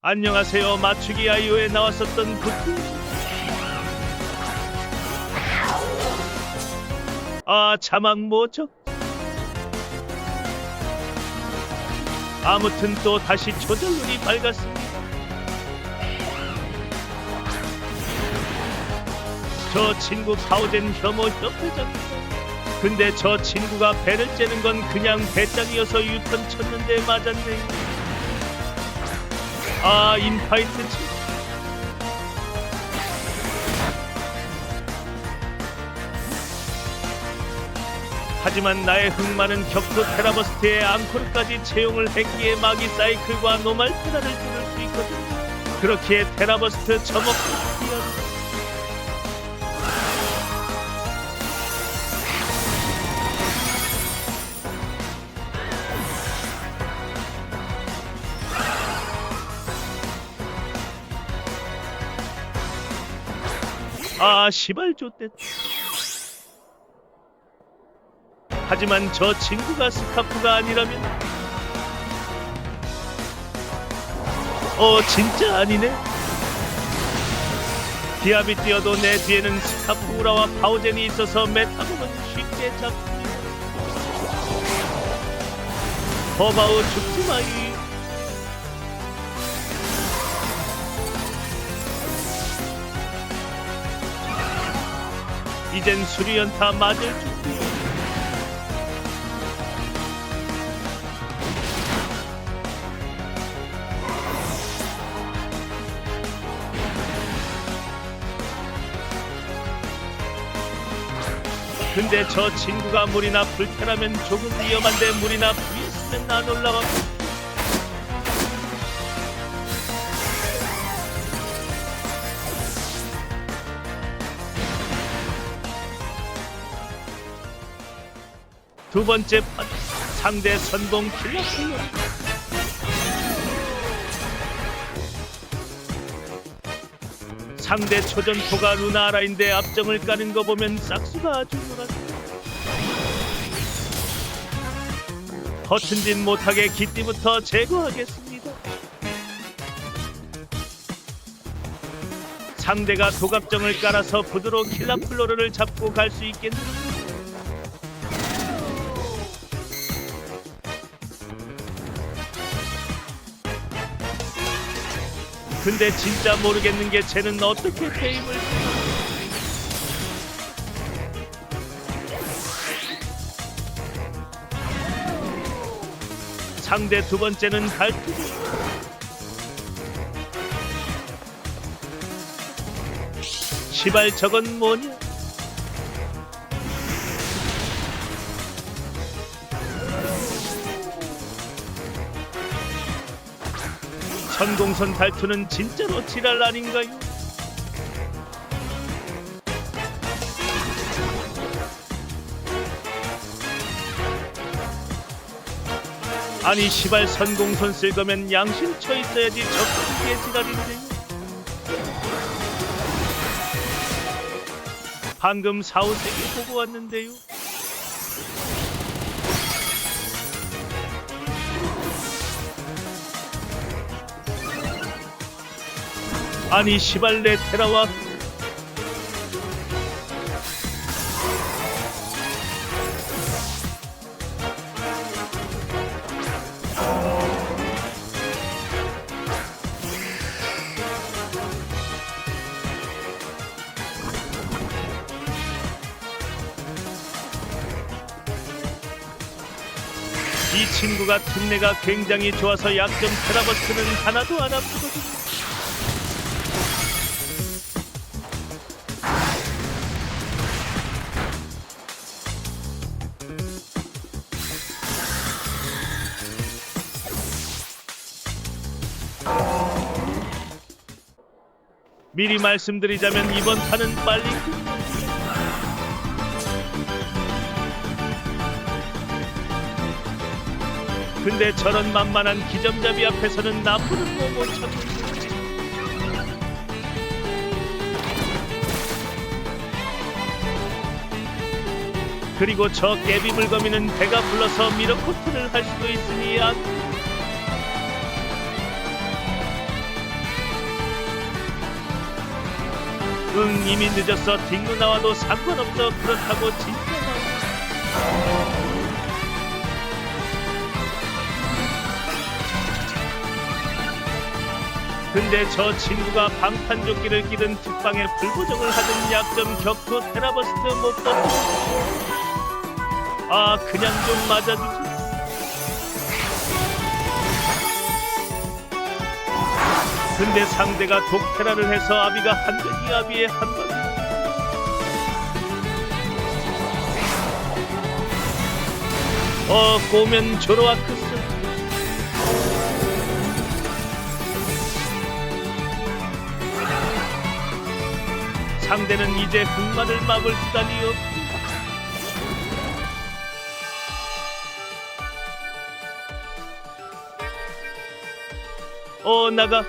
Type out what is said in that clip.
안녕하세요. 맞추기 아이오에 나왔었던 그 아, 자막 뭐죠? 아무튼 또 다시 조절눈이 밝았습니다. 저 친구 파우젠 혐오 협회장입니다. 근데 저 친구가 배를 째는 건 그냥 배짱이어서 유턴 쳤는데 맞았네요. 아 인파이트 치. 하지만 나의 흥많은 격투 테라버스트의 앙코르까지 채용을 했기에 마기 사이클과 노말 테라를 뚫을 수 있거든. 그렇기에 테라버스트 처먹 아 시발 좋댔 하지만 저 친구가 스카프가 아니라면. 어 진짜 아니네. 기압이 뛰어도 내 뒤에는 스카프 우라와 파우젠이 있어서 메타공은 쉽게 잡습니다 버바우 죽지마이 이젠 수리연타 맞을 준비 근데 저 친구가 물이나 불태라면 조금 위험한데 물이나 불이었으면 안 올라가 두 번째 판 상대 선봉 킬러 킬러 상대 초전포가 루나라인데 앞정을 까는 거 보면 싹수가 아주 놀았어 허튼 짓 못하게 기띠부터 제거하겠습니다. 상대가 도갑정을 깔아서 부드로 킬라플로르를 잡고 갈 수 있겠는데 근데 진짜 모르겠는 게 쟤는 어떻게 테이블 상대 두 번째는 발투기 시발 저건 뭐냐 천공선 발투는 진짜로 지랄 아닌가요? 아니 시발 선공선 쓸 거면 양심 쳐 있어야지 적게 지랄인데 방금 사후세계 보고 왔는데요 아니 시발 내 테라와 이 친구가 특내가 굉장히 좋아서 약점 테라버스는 하나도 안 아프거든. 미리 말씀드리자면 이번 판은 빨리 끝. 근데 저런 만만한 기점잡이 앞에서는 나쁘는 거못 참고 그리고 저 깨비 물거미는 배가 불러서 미러코트를 할 수도 있으니 안 응 이미 늦었어 딩누 나와도 상관없어. 그렇다고 진짜 나 근데 저 친구가 방탄조끼를 끼든 특방에 불보정을 하든 약점 격투 테라버스트 못 던져. 아 그냥 좀 맞아주지 근데 상대가 독테라를 해서 아비가 한대이 아비의 한방 어 꼬면 조로아크스. 상대는 이제 흑마를 막을 없어 나가